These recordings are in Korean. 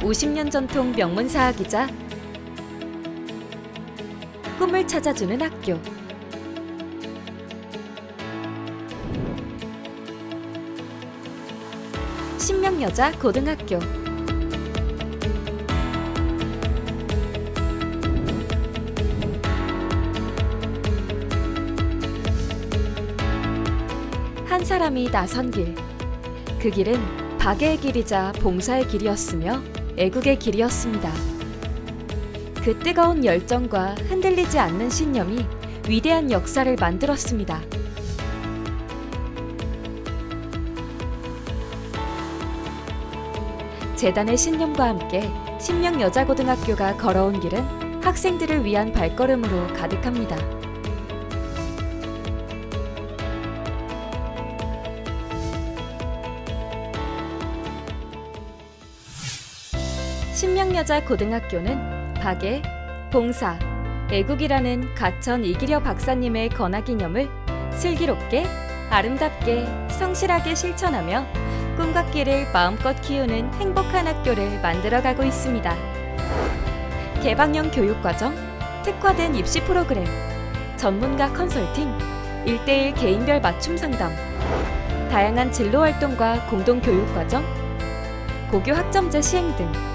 50년 전통 명문사학이자 꿈을 찾아주는 학교. 신명여자 고등학교. 한 사람이 나선 길. 그 길은 박애의 길이자 봉사의 길이었으며 애국의 길이었습니다. 그 뜨거운 열정과 흔들리지 않는 신념이 위대한 역사를 만들었습니다. 재단의 신념과 함께 신명여자고등학교가 걸어온 길은 학생들을 위한 발걸음으로 가득합니다. 신명여자 고등학교는 박애, 봉사, 애국이라는 가천 이기려 박사님의 건화기념을 슬기롭게, 아름답게, 성실하게 실천하며 꿈과 끼를 마음껏 키우는 행복한 학교를 만들어가고 있습니다. 개방형 교육과정, 특화된 입시 프로그램, 전문가 컨설팅, 1대1 개인별 맞춤 상담, 다양한 진로 활동과 공동 교육 과정, 고교 학점제 시행 등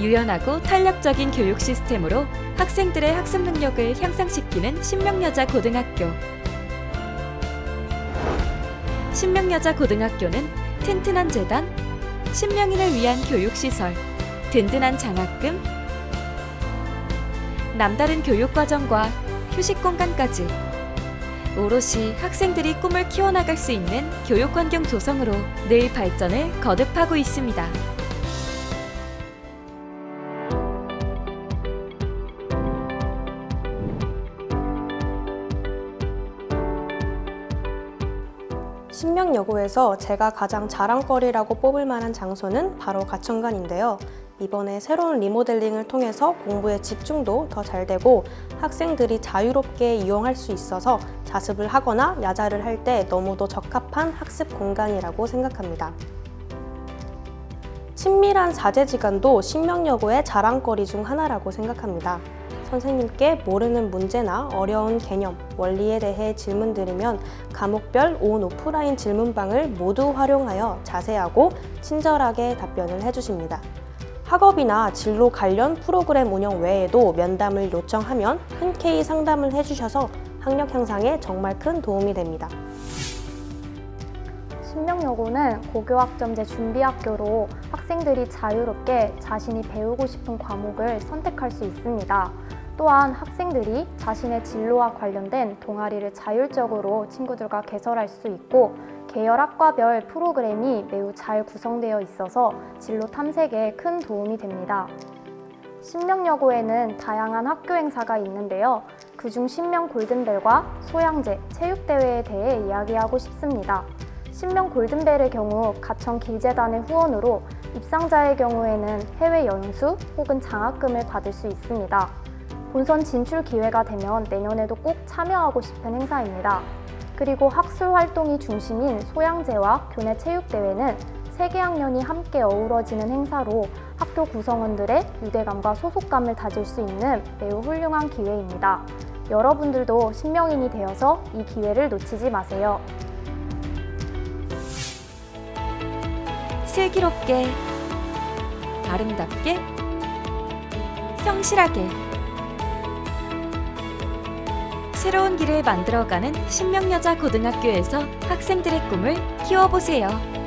유연하고 탄력적인 교육 시스템으로 학생들의 학습 능력을 향상시키는 신명여자 고등학교. 신명여자 고등학교는 튼튼한 재단, 신명인을 위한 교육 시설, 든든한 장학금, 남다른 교육 과정과 휴식 공간까지 오롯이 학생들이 꿈을 키워나갈 수 있는 교육 환경 조성으로 늘 발전을 거듭하고 있습니다. 신명여고에서 제가 가장 자랑거리라고 뽑을 만한 장소는 바로 가천관인데요. 이번에 새로운 리모델링을 통해서 공부의 집중도 더 잘 되고 학생들이 자유롭게 이용할 수 있어서 자습을 하거나 야자를 할 때 너무도 적합한 학습 공간이라고 생각합니다. 친밀한 사제지간도 신명여고의 자랑거리 중 하나라고 생각합니다. 선생님께 모르는 문제나 어려운 개념, 원리에 대해 질문드리면 과목별 온 오프라인 질문방을 모두 활용하여 자세하고 친절하게 답변을 해주십니다. 학업이나 진로 관련 프로그램 운영 외에도 면담을 요청하면 흔쾌히 상담을 해주셔서 학력 향상에 정말 큰 도움이 됩니다. 신명여고는 고교학점제 준비학교로 학생들이 자유롭게 자신이 배우고 싶은 과목을 선택할 수 있습니다. 또한 학생들이 자신의 진로와 관련된 동아리를 자율적으로 친구들과 개설할 수 있고 계열 학과별 프로그램이 매우 잘 구성되어 있어서 진로 탐색에 큰 도움이 됩니다. 신명여고에는 다양한 학교 행사가 있는데요. 그중 신명 골든벨과 소양제, 체육대회에 대해 이야기하고 싶습니다. 신명 골든벨의 경우 가천 길재단의 후원으로 입상자의 경우에는 해외 연수 혹은 장학금을 받을 수 있습니다. 본선 진출 기회가 되면 내년에도 꼭 참여하고 싶은 행사입니다. 그리고 학술 활동이 중심인 소양제와 교내 체육대회는 세개 학년이 함께 어우러지는 행사로 학교 구성원들의 유대감과 소속감을 다질 수 있는 매우 훌륭한 기회입니다. 여러분들도 신명인이 되어서 이 기회를 놓치지 마세요. 슬기롭게, 아름답게, 성실하게 새로운 길을 만들어가는 신명여자 고등학교에서 학생들의 꿈을 키워보세요.